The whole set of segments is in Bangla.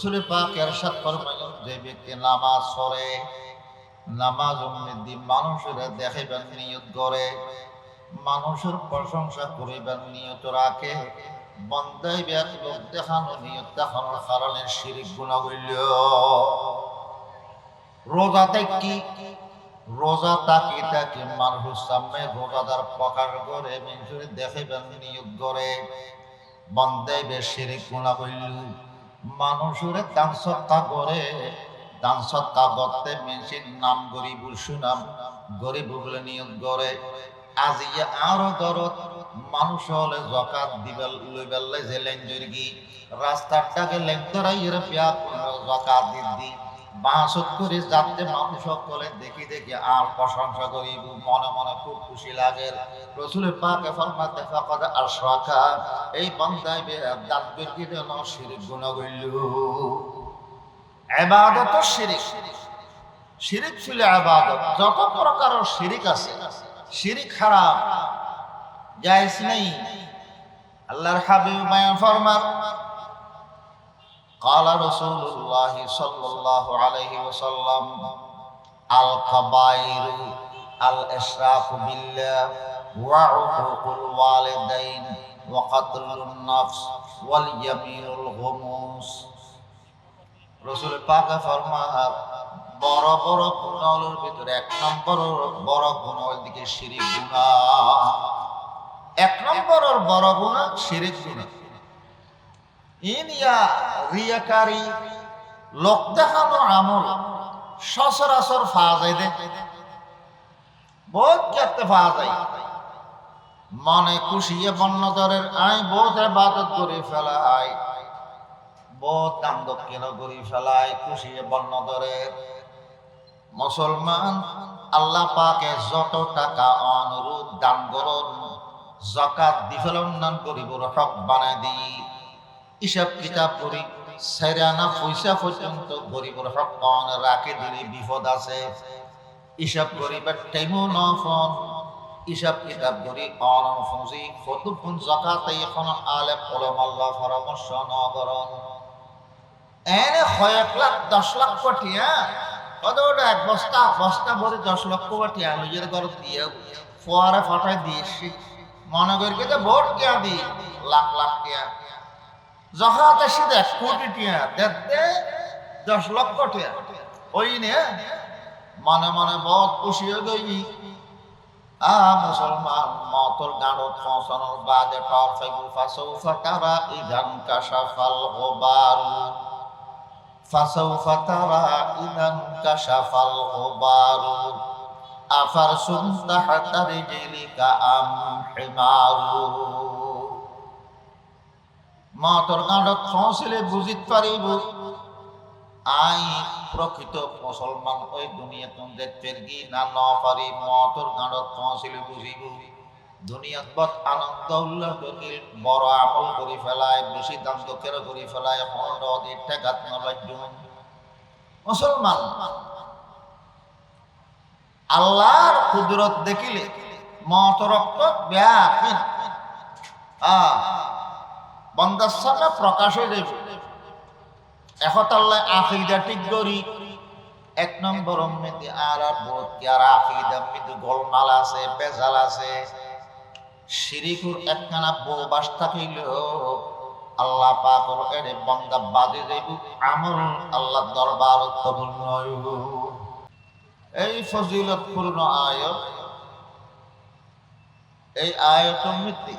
রসুল পাক এরশাদ ফরমাইলেন যে ব্যক্তি নামাজ পড়ে, নামাজ উম্মিদি মানুষের দেখাইবেন, নিয়ত করে, মানুষের প্রশংসা করিবেন, নিয়ত রাখে বন্দাই ব্যাগ লোক দেখানো, নিয়ত দেখানোর কারণে শিরিক গুণা রোজাতে কি? রোজা তাকি তাকি মানুষের সামনে রোজাদার প্রকাশ করে, মানুষের দেখাইবেন, নিয়ত করে বন্দাই বে শিরিক গুণা মানুষের দান সত্তা করে, দান সত্তা করতে মেশিন নাম গরিব সুনাম গরিব বলে নিয়োগ করে। আজি আরও দরদ, মানুষ হলে জকাত দিবেল লইবেল যে জুরগি রাস্তাটাকে লেঞ্জরাইয়ের পিয়া জকাত দিদি বাঁশত করে যাতে মানুষ সকলে দেখি দেখি আর প্রশংসা করিব। মনে মনে খুব খুশি লাগে। রসুলের পাকে ফরমাতে ফাকাদ আশরাকা। এই বান্দায় দাঁত বেরকি গুনাহ কইল ইবাদত শিরিক। শিরিক ছিল যত প্রকারের শিরিক আছে, শিরিক হারাম, জায়েজ নেই। আল্লাহর হাবিব বায়ান ফরমান قال رسول الله صلى الله عليه وسلم الكبائر الإشراك بالله وعقوق الوالدين وقتل النفس واليمين الغموس রসুল পাকে ফরমার বড় বড় গুণাগুলোর ভিতরে এক নম্বর বড় গুণার দিকে শিরিক গুণা এক নম্বরের বড় গুণা শিরিক গুণা ইনিয়া রিয়াকারী লোক দেখানো আমল সচরাচর পাওয়া দে। বহুত ক্ষেত্রে পাওয়া যায়। মনে খুশিয়ে বন্য দরের আই বহুত বাদত করে ফেলাই বহুত দাম দক্ষিণ করে ফেলাই খুশিয়ে বন্য দরের মুসলমান, আল্লাহ পাকে যত টাকা অনুরোধ, দান করুন জকাত দি ফেলন দান করিবর হক বানাই দিই হিসাব কিতাব করি সেরানা পয়সা পর্যন্ত গরিবর হক রাখে দিলে, বিপদ আছে। হিসাব করিবার টাইমও নফন হিসাব কিতাব করি অন ফুঁজি কতক্ষণ জকাতে এখন আলে পলম আল্লাহ পরামর্শ নগরণ এনে কয়েক লাখ, দশ লাখ কোটি হ্যাঁ? কত এক বস্তা বস্তা ভরে দশ লক্ষ কোটি নিজের ঘর দিয়ে ফোয়ারে ফাটাই দিয়েছি। মনে করি ভোট কে দি লাখ লাখ টিয়া জহাতে সিধে কোটি টিয়া দেখতে দশ লক্ষ টিয়া। ওই নে মনে মনে বহুত খুশি হয়ে গই। আ, মুসলমান মতর গাঁড়ত পৌঁছানোর বাদে টর ফাইবুল ফাসৌফা তারা ইদান কাশাফাল গোবারু। ফাসৌফা তারা ইদান কাশাফাল গোবারু। আফার সুন্দাহ তারিজিলিকা আম হিমারু মাতর গাঁডত পৌঁছিলে বুঝিত পারিব আই প্রকৃত মুসলমান ওই দুনিয়া তুমি দেখতে গি না ন পারি মতর গাঁডত পৌঁছিলে বুঝিব দুনিয়াত বত আনন্দ উল্লাস করি বড় আমল করে ফেলায় বেশি দাম দক্ষের করে ফেলায় হন্ড দিতে গাত নবাজ্যুন মুসলমান আল্লাহর কুদরত দেখিলে মতরক্ত ব্যাপিন আহ বন্দার সামনে প্রকাশ একতাল্লাহ আকিদা ঠিক এক নম্বর মেদি আর আর আর গোলমাল আছে, বেজাল আছে। শিরিকুর একখানা বউ বাস থাকিল আল্লাহ পাকর এনে বন্দা বাদে যাইব আমল আল্লাহ দরবার কবুল নয়। এই ফজিলত পূর্ণ আয়ত, এই আয়ত মৃত্যু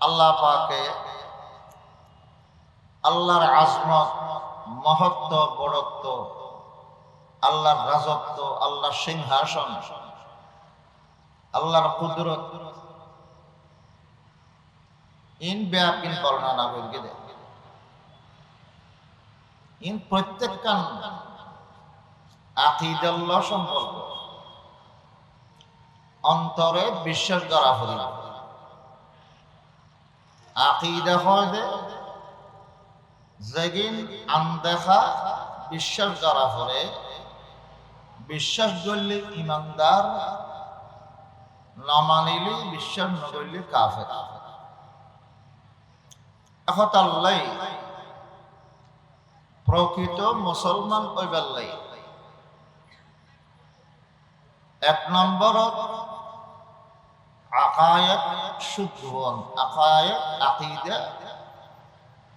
আল্লাহ পাকে আল্লাহর আজমত, মহত্ব, বড়ত্ব, আল্লাহর রাজত্ব, আল্লাহর সিংহাসন, আল্লাহর কুদরত ইন ব্যাপিন বর্ণনা বলকে দে ইন প্রত্যেক কান আকিদাল্লাহ সম্পর্ক অন্তরে বিশ্বাস করা হইল। আকিদা আনদেখা বিশ্বাস করা পরে বিশ্বাস করলে ইমানদার, না মানিলে বিশ্বাস না করলে কাফের। এখন আল্লাহ প্রকৃত মুসলমান হইবার লাই এক নম্বর আকায়ত শুদ্ধ হন আকায়ত আকিদা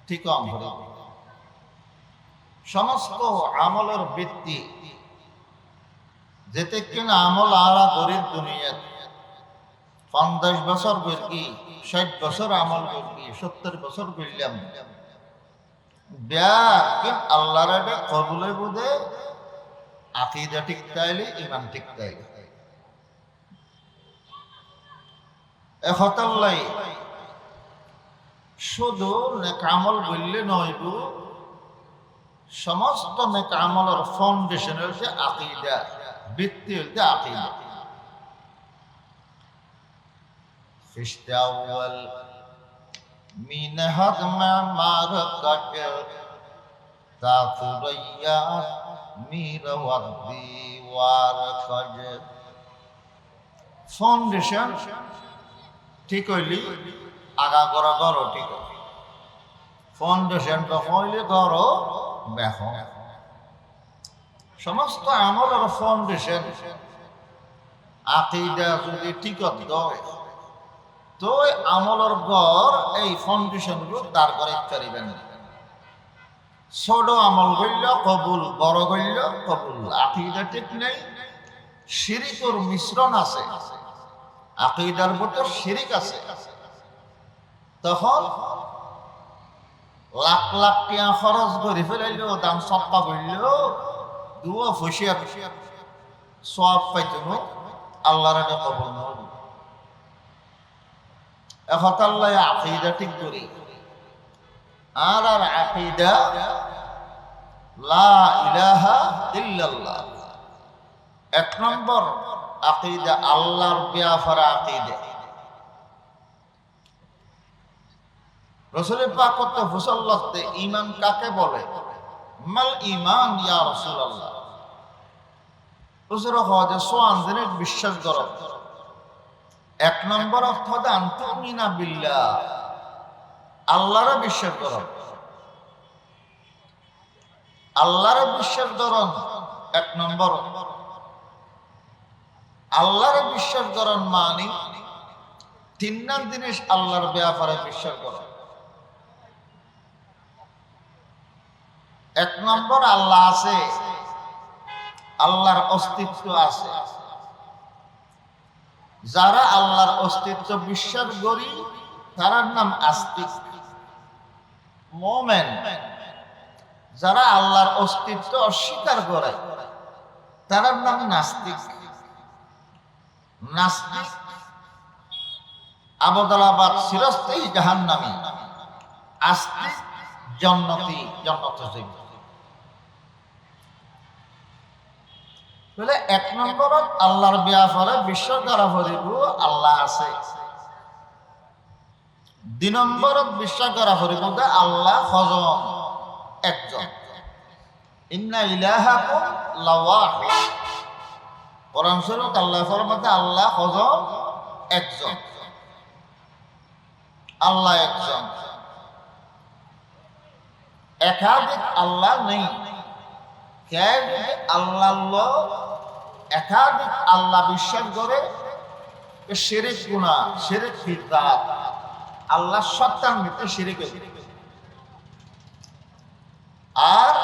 ঠিক সমস্ত আমলের বৃত্তি যেতে কিনা আমল আলা গরিব দুনিয়াত পঞ্চাশ বছর গর্গি ষাট বছর আমল গর্গি সত্তর বছর গড়লাম ব্যাকিন আল্লাহর এটা কবুলে বুঝে, আকিদা ঠিক তাইলে ইমান ঠিক তাইলে। এহতাল্লাই শুধু নেকামল বললে নইব সমস্ত নেকামলের ফাউন্ডেশন হচ্ছে আকিদা ভিত্তি হচ্ছে আকিদা فشت أول من هضم معركة تاثريا مير ودي واركج ফাউন্ডেশন ঠিক হইলি আগা করা করো ঠিক তো হইলে করো বেহ সমস্ত আমলের ফাউন্ডেশন আকিদা যদি ঠিক তো আমলের গড় এই ফাউন্ডেশনগুলো দাঁড় করে পারিবেন ছোট আমল গইল, কবুল বড় গইল, কবুল। আকিদা ঠিক নেই। শিরিকর মিশ্রণ আছে। আকিদার ভিতর শিরিক আছে। তখন লাখ লাখ টিয়া খরচ করে ফেলাইল, দাম সপ্পা করল দুয়া ফুসিয়া সব পাইতো আল্লাহর কবল নব এহতাল্লাহ আকিদা ঠিক করি। আর আর আকিদা, লা ইলাহা ইল্লাল্লাহ। এক নম্বর আকিদা, আল্লাহর ব্যাপারে আকিদা। রসুলের পাক কত ফুসল্লাতে ইমান কাকে বলে? মাল ইমান ইয়া রসুল হজে সোয়ান বিশ্বাস করো। এক নম্বর অর্থ আন্তমিনা বিল্লাহ। আল্লাহরে বিশ্বাস করো। আল্লাহরে বিশ্বাস করন এক নম্বর আল্লাহরে বিশ্বাস করন মানি তিন নাম জিনিস আল্লাহর ব্যাপারে বিশ্বাস করো। এক নম্বর আল্লাহ আছে, আল্লাহর অস্তিত্ব আছে। যারা আল্লাহর অস্তিত্ব বিশ্বাস করি তার নাম আস্তিক, মোমেন। যারা আল্লাহর অস্তিত্ব অস্বীকার করে তার নাম নাস্তিক। নাস্তিক। আবদালাবাদ সিরস্তেই জাহান্নামী। আস্তিক, জন্নতি জন্নত তাহলে এক নম্বরত আল্লাহর ব্যাপারে বিশ্ব করা হরিব আল্লাহ আছে। দুই নম্বরত বিশ্ব করা হরিব যে আল্লাহ হজম একজন। ইন্না ইলাহাকুম লাওয়াহিদ। কোরআন শরীফ আল্লাহ ফরমাতে আল্লাহ হজম একজন। আল্লাহ একজন। একাধিক আল্লাহ নেই। আল্লাহ একাধিক আল্লাহ বিশ্বাস করে সেরেক গুণা সেরেক ফিরদাত আল্লাহ সত্তার মৃত্যু সেরেক আর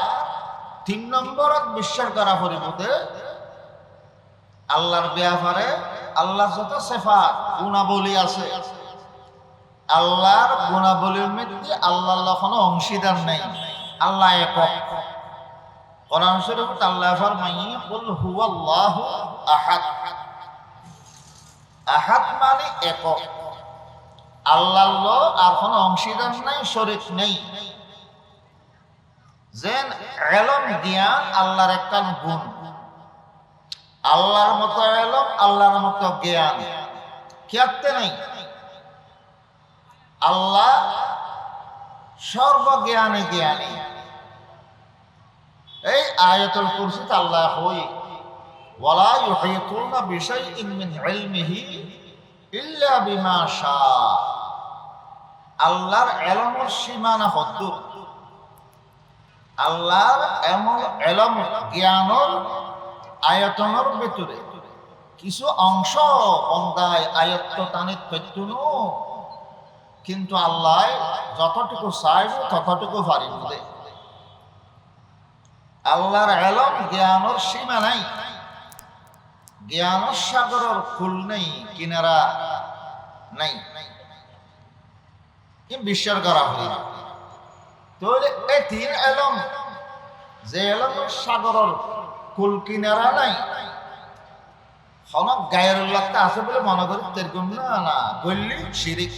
তিন নম্বর বিশ্বাস করা পরিমতে আল্লাহর ব্যাপারে আল্লাহ যত সেফা গুণাবলী আছে। আল্লাহর গুণাবলীর মধ্যে আল্লাহ কোনো অংশীদার নেই। আল্লাহ একক। কোরআন শরীফ আল্লাহ ফরমাই কুল হুয়াল্লাহু আহাদ। আহাদ মানে একক। আল্লাহ আর কোন অংশীদার নাই, শরীক নেই। যেন এলম, জ্ঞান, আল্লাহর একটা গুণ। আল্লাহর মতো এলম আল্লাহর মতো জ্ঞান। খেয়াতে নেই। আল্লাহ সর্বজ্ঞানে জ্ঞানী। এই আয়াতুল কুরসিতে আল্লাহ হই, ওয়ালা ইউহিতুনা বিশাইইন মিন ইলমিহি ইল্লা বিমা শা আল্লাহর ইলমের সীমানা হদ্দুর আল্লাহর এমন এলম জ্ঞানর আয়তনের ভেতরে। কিছু অংশ বন্দায় আয়ত্ত টানিত পেতুনো কিন্তু আল্লাহ যতটুকু চাইব ততটুকু পারিব দে আল্লাহর এলম জ্ঞানর সীমা নাই। জ্ঞানর সাগরের ফুল নেই, কিনারা নাই। বিশ্বাস করা হয় তাহলে এই তিন এলম যে এলম সাগরের কুল কিনারা নাই। হনক গায়ের লাগতে আছে বলে মনে করি তেরকম না না। গল্লি শিরিক।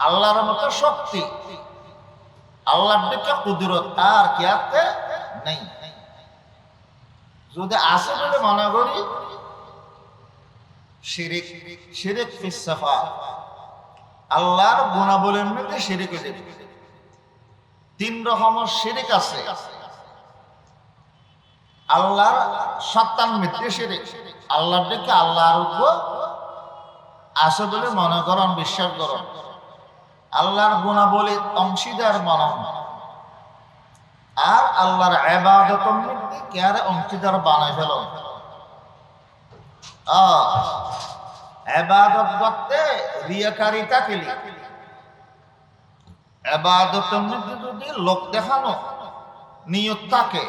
আল্লাহর মতো শক্তি। আল্লাহর দিকে কুদরত আর কি আছে নেই। যদি আছে বলে মনে করি শিরিক শিরিক ফিসাফা আল্লাহর গুণাবলীর মধ্যে শিরিক তিন রকমের শিরিক আছে। আল্লাহর সত্তান মিত্রে শিরিক আল্লাহর দিকে আল্লাহর উপর আছে বলে মনে করন বিশ্বাস করন আল্লাহর গুণাবলী অংশীদার মনন আর আল্লাহর এবাদত কারে অংশীদার বানাই ফেল? এবাদত করতে রিয়াকারিতা কেলি এবাদতের মধ্যে যদি লোক দেখানো নিয়ত থাকে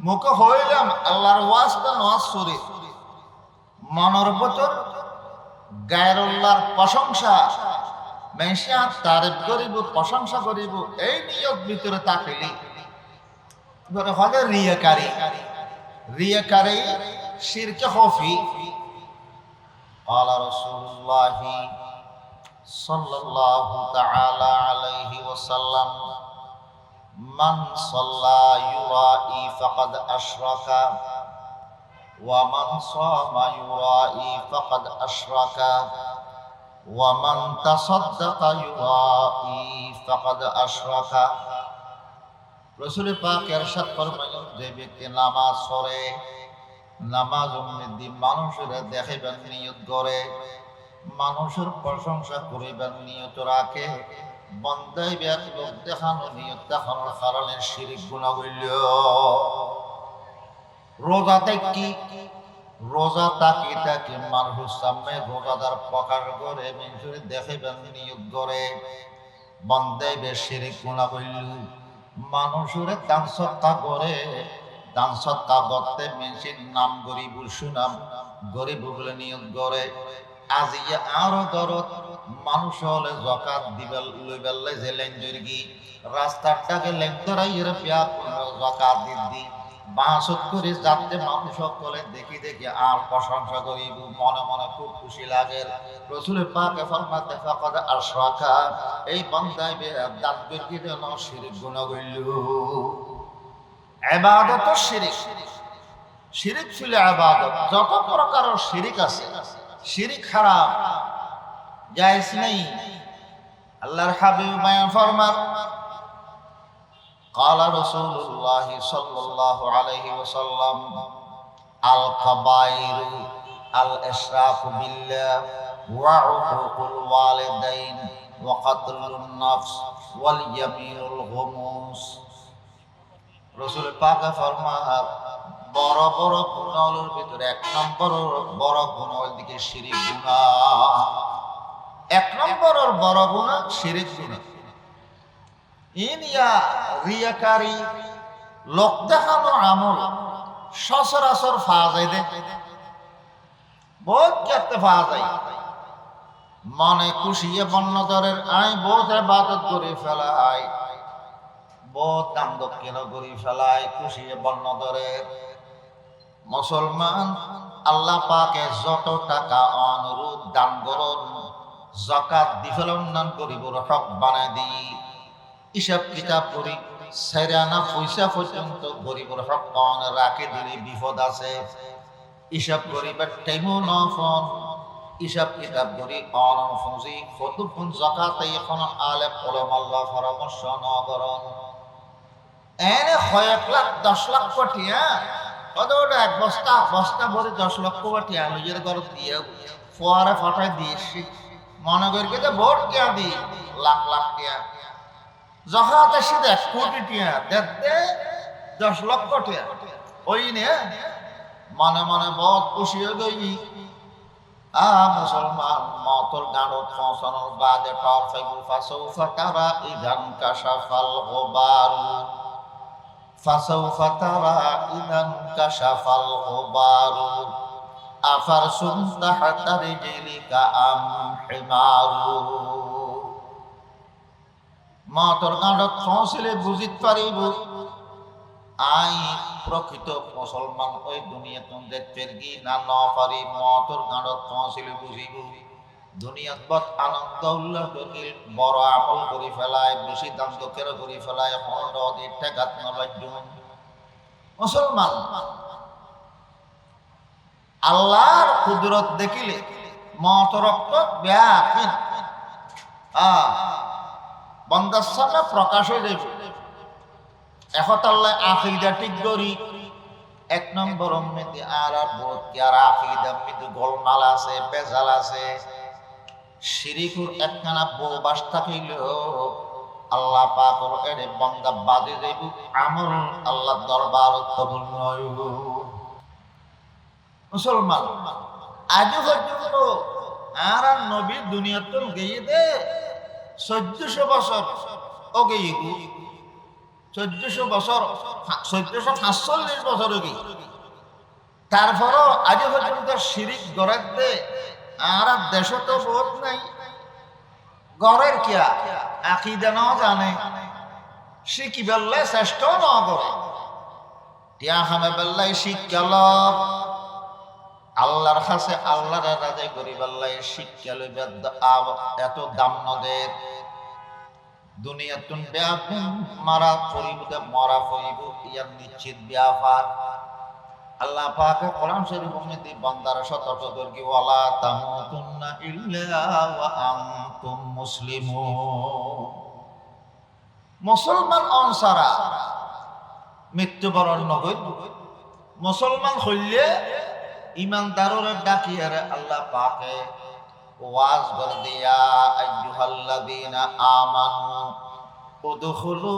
মুখে হইলাম আল্লাহর ওয়াজটা নওয়াজ শরী মনের বছর গায়রুল্লাহর প্রশংসা মেশা তারিফ করিব প্রশংসা করিব এই নিয়ত ভিতরে তাকিলি ধরে হবে রিয়াকারী রিয়াকারী শিরকে হফি قال رسول الله صلى الله تعالى عليه وسلم মান সাল্লা ইউরাই ফাকাদ আশরাকা, ওয়া মান সামা ইউরাই ফাকাদ আশরাকা, ওয়া মান তাসাদদাকা ইউরাই ফাকাদ পাক এরশাদ ফরমায়েন যে ব্যক্তি নামাজ পড়ে, নামাজ উম্মিদি মানুষের দেখাইবেন নিয়ত করে, মানুষের প্রশংসা করিবেন নিয়ত রাখে বন্দাই ব্যাগ লোক দেখানো, নিয়ত দেখানোর কারণে শিরিক গুণা হইল রোজাতে কি? রোজা তাকি তাকি মানুষের সামনে রোজাদার প্রকাশ করে মানুষের দেখাইবেন, নিয়ত করে বন্দাই বে গুণা হইল মানুষের দান সত্তা করে, দান সত্তা করতে মেশিন নাম গরিব সুনাম, গরিব বলে নিয়োগ করে। আজি আরও দরদ, মানুষ হলে জকাত দিবেল লইবেলে যে লেঞ্জুরগি রাস্তাটাকে লেঞ্জরাই এর পিয়া জকাত দিদি। করে যাতে মানুষ সকলে দেখি দেখি আর প্রশংসা মনে মনে খুব খুশি লাগে। রসুলের পাকে ফরমাতে ফাকাদ আশরাকা, এই বান্দায় বে দাঁত বেরকি দেন শিরিক গুণা গইল এবাদত শিরিক। শিরিক ছিল আবাদত যত প্রকারের শিরিক আছে শিরিক হারাম জায়েজ নেই আল্লাহর হাবিব বায়ান ফরমান قال رسول الله صلى الله عليه وسلم الكبائر الإشراك بالله وعقوق الوالدين وقتل النفس واليمين الغموس রসুল পাকে ফরমার বড় বড় গুণাগুলোর ভিতরে এক নম্বর বড় গুণ দিকে শিরিক গুণা। এক নম্বর বড় গুণা শিরিক গুণা। ইনিয়া রিয়াকারী লোক দেখানো আমল, সচরাচর পাওয়া যায় দে বহুত ক্ষেত্রে পাওয়া যায়। মনে খুশিয়ে বন্যদরের আই বহুত এবাদত করে ফেলায়। বহুত দাম দক্ষিণ করি ফেলায় খুশিয়ে বন্যদরের মুসলমান, আল্লাহ পাকে যত টাকা অনুরোধ দান করুন জকাত দি ফেলন দান করিব হক বানাই দি। হিসাব কিতাব করি সেরানা পয়সা পর্যন্ত গরিবর হক অন রাখে দিলে বিপদ আছে। হিসাব করিবার টাইমও নফন হিসাব কিতাব করি, অন ফুঁজি ফতুফুন জকাতে এখন আলে কলম আল্লাহ পরামর্শ নগরণ এনে কয়েক লাখ, দশ লাখ কোটি ওটা এক বস্তা বস্তা ভরে দশ লক্ষ ঘর দিয়ে ফোয়ারে ফাটাই দিয়েছি। মনে করি যে ভোট লাখ লাখ টিয়া। এক কোটি টিয়া দেখতে দশ লক্ষ টিয়া। ওই নিয়ে মনে মনে বহুত খুশি হয়ে গই। আ, মুসলমান, মতর গাঁড়ত পৌঁছানোর বাদে টর ফাইবু ফাসৌফা তারা ইদান কাশাফাল গোবারু ফাসৌফা তারা ইদান কাশাফাল গোবারু আফার সুন্তাহ তারিজিলিকা আম হিমারু মতর আই প্রকৃত মুসলমান ওই দুনিয়া তুমি দেখতে কি না ন পারি। মতর গাঁড়ত পৌঁছিলে বুঝিব। দুনিয়াত আনন্দ উল্লাস বড় আপল করে ফেলায়, বেশি দাম দক্ষের করে ফেলায় হন্ড দিয়ে টেকাত নবাজ্য মুসলমান, আল্লাহর কুদরত দেখিলে বন্দার সামনে প্রকাশ হয়ে যাবে একতাল্লাহ আকিদা ঠিক করি। এক নম্বর আর আর আর আকিদা মেয়েতে গোলমাল আছে, বেজাল আছে। শিরিকুর একখানা বউ বাস থাকিল। আল্লাহ পাকর এরে বন্দা বাদে যাইব। আমল আল্লাহ দরবার কবুল নয়। মুসলমান, আজও পর্যন্ত আর আর নবী দুনিয়াতে গিয়ে দে। চোদ্দশো বছর ও গিয়ে চোদ্দশো বছর, চোদ্দশো সাতচল্লিশ বছর কি তারপরও আজ পর্যন্ত শিরিক দে আর দেশ তো বহুত নাই। গড়ের কিয়া আকিদা ন জানে। শিখি বেললে শ্রেষ্ঠ ন করে। টিয়া খামে বেল্লাই শিক্ষাল আল্লাহর কাছে আল্লাহর রাজে করি বেল্লাই শিক্ষা লইবে এত দাম নদের দুনিয়াতুন ব্যাপুন মারা ফরিব মরা ফরিব ইয়ার নিশ্চিত ব্যাপার আল্লাহ পাকে কোরআন শরীফ মধ্যে বান্দার সতর্ক করি ওয়ালা তামুতুন্না ইল্লা ওয়া আনতুম মুসলিমুন। মুসলমান অনসারা মৃত্যুবরণ নগদ মুসলমান হইলে ইমানদারের ডাকিয়ারে আল্লাহ পাকে ওয়াজ করে দিয়া আইয়ুহাল্লাযীনা আমানু উদখুলু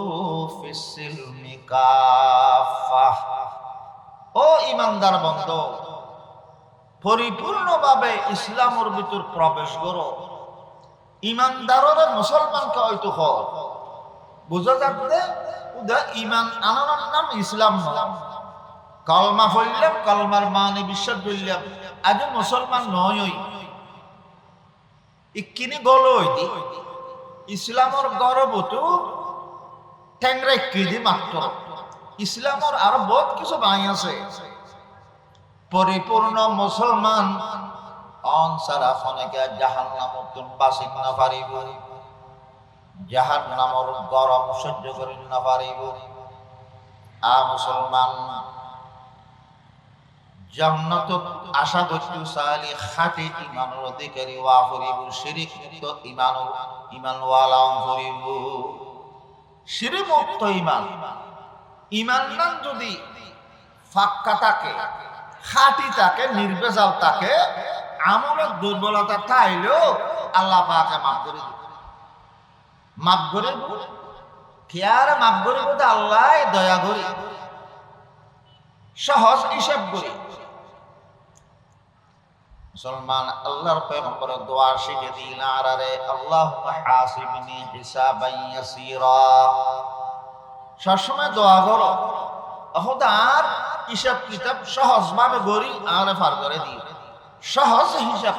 ফিস-সিলমি কাফাহ ও ইমানদার বন্ধ, পরিপূর্ণভাবে ইসলামের ভিতর প্রবেশ করো। ইমানদারের মুসলমানকে হয়তো হর বুঝা উদা ইমান আনানোর নাম ইসলাম কলমা পড়লাম, কলমার মানে বিশ্বাস করলাম, আজ মুসলমান নয় ইকিনি গল হইতি ইসলামর গর্বতো ঠেংরা কিদি মাত্র। ইসলামর আরও বহুত কিছু বাই আছে। পরিপূর্ণ মুসলমান। অনসারা ফনেকে জাহান নামতুন বাসিন না পারিব। জাহান নামর গরম সহ্য করি না পারিব। আ মুসলমান, জান্নাত আশা করছু সালি খাটি ইমানের অধিকারী ওয়া করিব শিরিক মুক্ত ইমান ইমান ওয়ালা করিব শিরিক মুক্ত ইমান। ইমান নাম যদি ফাক্কা থাকে, খাটি থাকে নির্বেজাল থাকে আমলের দুর্বলতা থাইলেও আল্লাহ পাকে মাফ করে দিবে। মাফ করে খেয়ার মাফ করে বলতে আল্লাহ দয়া করি। সহজ হিসাব করি। মুসলমান, আল্লাহর পয়গম্বর দোয়া শিখে দিন আর আরে আল্লাহ হাসিবনি হিসাবান ইয়াসিরা। সবসময় দোয়া করো। এখন আর হিসাব কিতাব সহজ ভাবে গড়ি আর ফার করে দিই সহজ হিসাব।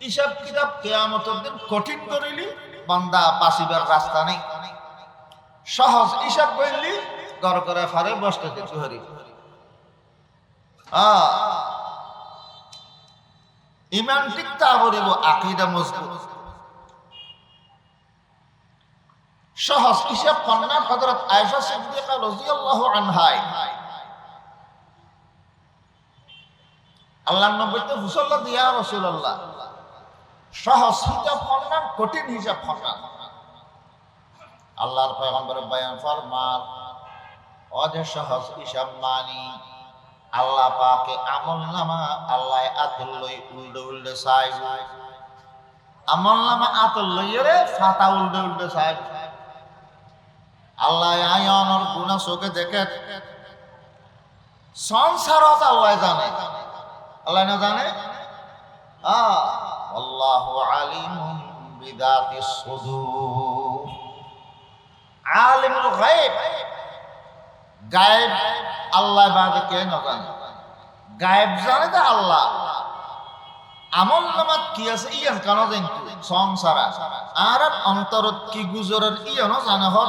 হিসাব কিতাব কেয়ামতের দিন কঠিন করিলি, বান্দা বাসিবার রাস্তা নেই। সহজ হিসাব করলি গড় করে ফারে বসতে দিতে হরি ইমান ঠিক তা বলিব আকিদা মজবুত। সহজ হিসাব কন্যা হযরত আয়েশা সিদ্দিকা রাদিয়াল্লাহু আনহাই। আল্লাহর নবীতে হুসাল্লাহ দিয়া রাসূলুল্লাহ, সহজ হিসাব কন্যা কঠিন হিসাব কন্যা আল্লাহর পয়গম্বর বয়ান ফরমান অজে সহজ হিসাব মানি, আল্লাহ পাকে আমল নামা আল্লাহ আতল লই উল্ডে উল্ডে সাইব আমল নামা আতল লইয়ে রে ফাতা উল্ডে উল্ডে সাইব আল্লাহ আয়নর গুণা চোখে দেখে। সংসারত আল্লাহ জানে। আল্লাহ না জানে? আল্লাহ আলিম বিদাতি সুদূর। আলিমুল গায়েব। গায়েব আল্লাহ বাদে কে না জানে? গায়েব জানে তো আল্লাহ। আমল নামাত কি আছে? ইয়ান কেন জানতো। সংসারা আর অন্তরত কি গুজরের ইয়ানো জানে? হর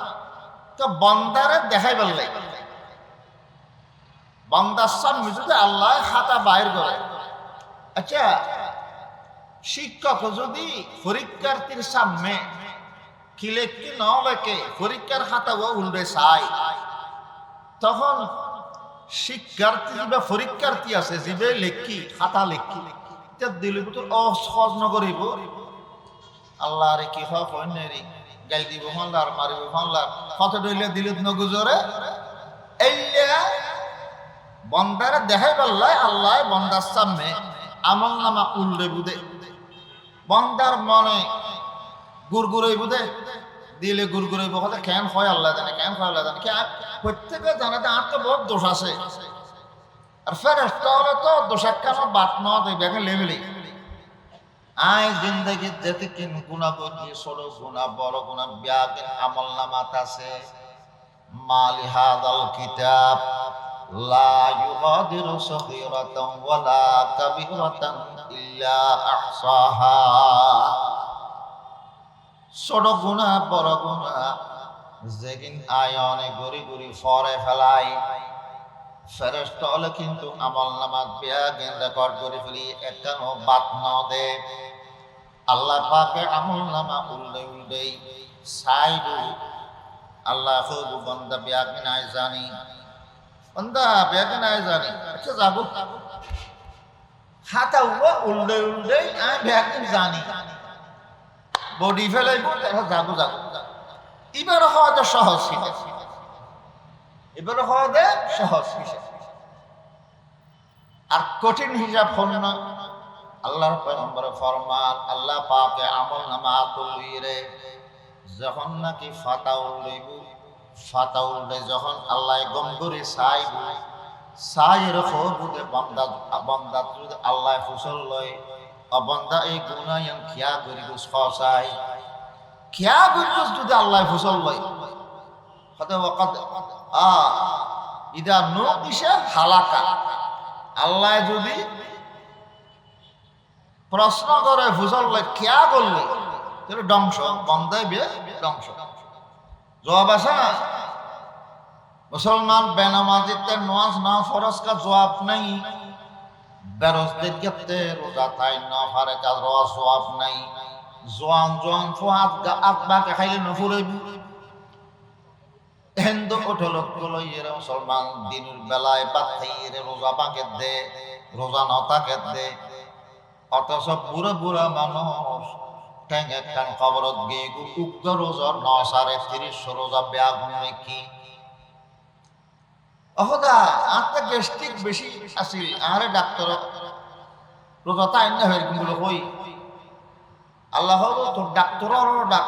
তো বন্দারে দেখাই পারলে বন্দার সামনে আল্লাহ খাতা বাইর করে। আচ্ছা শিক্ষক যদি পরীক্ষার্থীর সামনে কি লেখি ন লেখে, পরীক্ষার খাতা ও উল্টে চাই তখন শিক্ষার্থী বা পরীক্ষার্থী আছে, যিবে লেখি, খাতা লেখি দিলে তো অসহজ নকৰিব। আল্লাহ রে কি অন্য রে গাল দিব ফানলার মারিব ফানলার কত দইলে দিলত নগুজরে এইয়া বন্দারে দেখাই পাল্লাই আল্লাহ বন্দার সামনে আমল নামা উল্লে বুদে। বন্দার মনে গুড়গুড়াই বুদে। দিলে গুড়গুড়াইব কথা কেন হয় আল্লাহ জানে, কেন হয় আল্লাহ জানে। কে প্রত্যেকে জানে যে আর তো বহুত দোষ আছে। আর ফেরেস্তা হলে তো দোষের কেন বাত ন দেবে এখন লেভেলে আয় জিন্দগি যেতে কিন গুণা করছি ছোট গুণা, বড় গুণা ব্যাগ আমল নামাত আছে। মালি হাদাল কিতাব, লা ইউগাদিরু সগীরাতান ওয়ালা কাবীরাতান ইল্লা আহসাহা। ছোট গুণা, বড় গুণা, যেদিন আয়নে গড়ি গড়ি ফরে ফেলাই। ফেরেস্ট হলে কিন্তু আমল নামাজ বিয়া গেন রেকর্ড করে ফেলি, একানো বাদ ন দে। আল্লাহ পাকে আমল নামা উল্লে উল্লেই সাইডু আল্লাহ খুব বন্দা নাই জানি। বন্দা নাই জানি আচ্ছা যাব। হাতা উবা উল্লে উল্লেই আমি বিয়া জানি। বডি ফেলাইব, তারপর যাব যাব। এবার হওয়াটা সহজ ছিল। এবার হওয়াতে সহজ হিসাব আর কঠিন হিসাব হল না। আল্লাহর পয়গম্বর ফরমান, আল্লাহ পাকে আমল নামা তুলিরে যখন নাকি ফাতাউল লইব ফাতাউল যখন আল্লাহ গম্বরে চাইব চাইয়ের খবুদে বন্দা বন্দা যদি আল্লাহ ফুসল লয় অবন্দা এই গুণায়ন খিয়া করিব সচাই খিয়া করিব যদি আল্লাহ ফুসল লয় হতে ওয়াকাত আ, ইদা নো কিসে হালাকা। আল্লাহ যদি প্রশ্ন করে ফুসল লয় খিয়া করলে তাহলে বন্ধায় বিয়ে, ধ্বংস। জবাব আছে না। মুসলমান বেনামাজিতে নামাজ না ফরজ কা জবাব নাই। বেরোজদের ক্ষেত্রে রোজা তাই না পারে কাজ রোয়া জবাব নাই। জোয়ান জোয়ান ফুয়াত গা আকবাকে খাইলে নফুরইব হিন্দু উঠল লইয়ের মুসলমান, দিনের বেলায় রোজা পাকে দে, রোজা নতাকে দে। অথচ বুড়া বুড়া মানুষ ঠ্যাং একখান গিয়ে উক্ত রোজার ন সাড়ে তিরিশ রোজা ব্যাগ কি? অহদা, আত্মা গ্যাস্ট্রিক বেশি আছিল আরে ডাক্তার রোজা তাই না হয়ে বলে কই? আল্লাহ তোর ডাক্তার ডাক।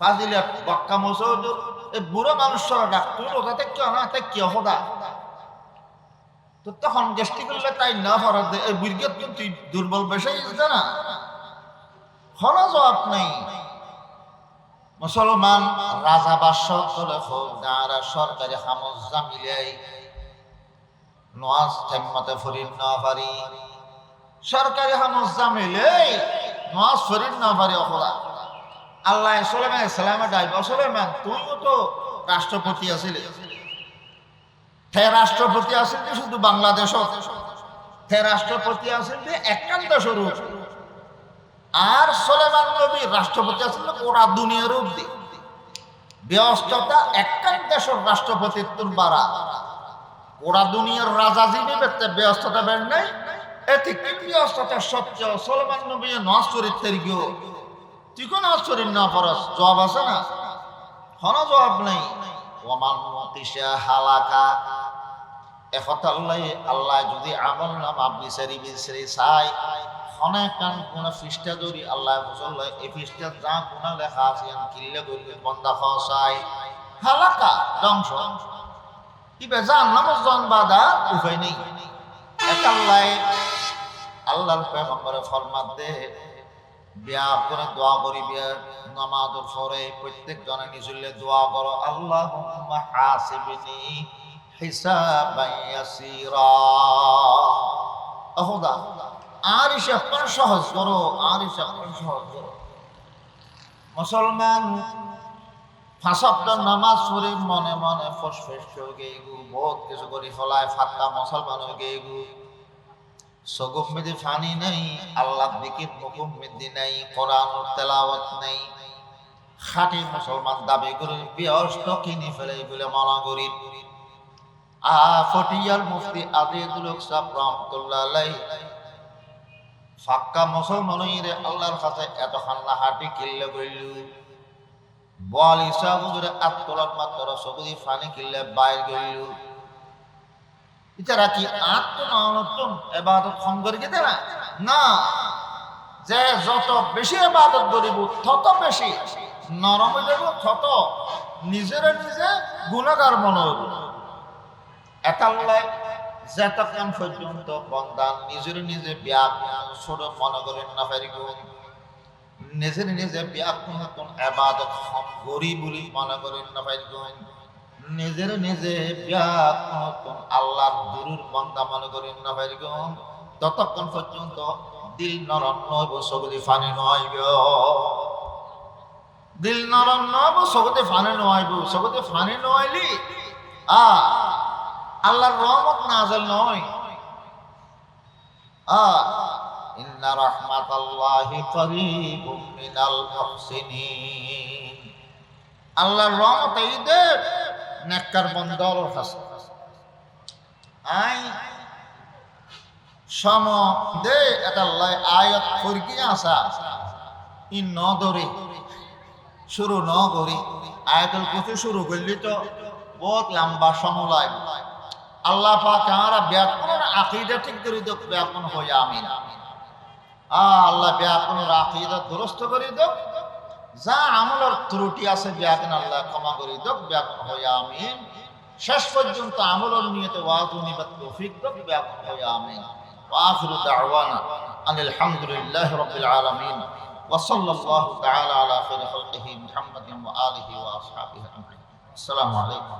ফাজিলে বক্কা মসৌদ এই বুড়ো মানুষের ডাক্তার রোজা থেকে না তাই কি অহদা? তো তখন গ্যাস্ট্রিক হলে তাই না ফরাদ এই বীরগত কিন্তু দুর্বল বেশি না। হলো জবাব নেই। মুসলমান রাজা বাদশাহ করে হোক গাঁরা সরকারি হামজা মিলাই নোয়াজ থেমতে ফরির না পারি। সরকারি হামজা মিলে নোয়াজ ফরির না পারি আল্লাহ সুলেমান ইসলামে ডাইব সুলেমান তুইও তো রাষ্ট্রপতি আছিলে। হে রাষ্ট্রপতি যে শুধু বাংলাদেশত হে রাষ্ট্রপতি আছেন যে একান্ত স্বরূপ আর সোলেমান নবী রাষ্ট্রপতি আসলে ওরা দুনিয়ার অব্দি ব্যস্ততা একটাই দেশের রাষ্ট্রপতিত্বর বাড়া ওরা দুনিয়ার রাজা যিনি ব্যক্তি ব্যস্ততা বের নাই, এতে ব্যস্ততা সবচেয়ে সলমান নবী নজ চরিত্রের গিয়ে। তুই কোন চরিত্র না পড়াস, জবাব আছে না? কোনো জবাব নেই। ওমান মতিসা হালাকা একথা আল্লাহ যদি আমল নাম বিচারি বিচারি চাই অনেক কান পৃষ্ঠা ধরি আল্লাহ ফসল এই পৃষ্ঠা যা কোন লেখা আছে কিল্লে করবে বন্দা ফসাই হালাকা, ধ্বংস। ইবে জান নামাজ জন বাদা উপায় নেই। এক আল্লাহ আল্লাহর পেগম্বরে ফরমাত দে, বিয়া করে দোয়া করি, বিয়া নামাজের পরে প্রত্যেক জনে নিজলে দোয়া করো আল্লাহ হাসিবনি সহজ সহজ মুসলমান, ফাঁসপ্ত নামাজ মনে মনে গেগু বহুত কিছু ফানি নাই, আল্লাহ দিকে মুকুম মেদি নাই কোরআন তেলাওয়াত নাই। খাঁটি মুসলমান দাবি করে, ব্যস্ত কিনে ফেলে, বলে মনা করি। আ ফটিয়ার মুফতি আজিদুল সাহ রহমতুল্লাহ ফাক্কা মুসলমান রে আল্লাহর কাছে এত খান্না হাঁটি কিল্লে কইল বল ইসা হুজুরে আত্মলার মাত্র সবুদি ফানি কিল্লে বাইর গইল ইতারা কি আত্মনতন এবাদত কম গেতে না না। যে যত বেশি এবাদত করিব, তত বেশি নরম যাব তত নিজের নিজে গুণাগার মনে হইব। একাল্লায় যেতক্ষণ বন্দা মনে করেন না পারি নিজের নিজে ব্যাগ কোন এবাদত হম গরি বলি মনে নিজে কোন মনে ততক্ষণ পর্যন্ত দিল নরম নয় সবদি ফানি নয় দিল নরম নয় সবদি ফানি নয় সবদি ফানি নয়লি আ আল্লাহর রহমত নাজল নয়। আল্লাহর রহমত নেককার বন্দর আই সম দে এটা লাই আয়াত ফরকি আসা। ই ন ধরে শুরু ন করি আয়াতুল কুরসি শুরু করলি তো, বহুত লম্বা সময় আল্লাহ পাক আমরা ব্যাপনের আকিদা ঠিক করে দেব ব্যাপন হয়ে আমিন আ আল্লাহ ব্যাপনের আকিদা দুরস্ত করে দেব যা আমলের ত্রুটি আছে ব্যাপন আল্লাহ ক্ষমা করে দেব ব্যাপন হয়ে আমিন শেষ পর্যন্ত আমলের নিয়তে ওয়াজ নিবাত তৌফিক দেব ব্যাপন হয়ে আমিন وآخر دعوانا أن الحمد لله رب العالمين وصلى الله تعالى على خير خلقه محمد وآله وأصحابه أجمعين السلام عليكم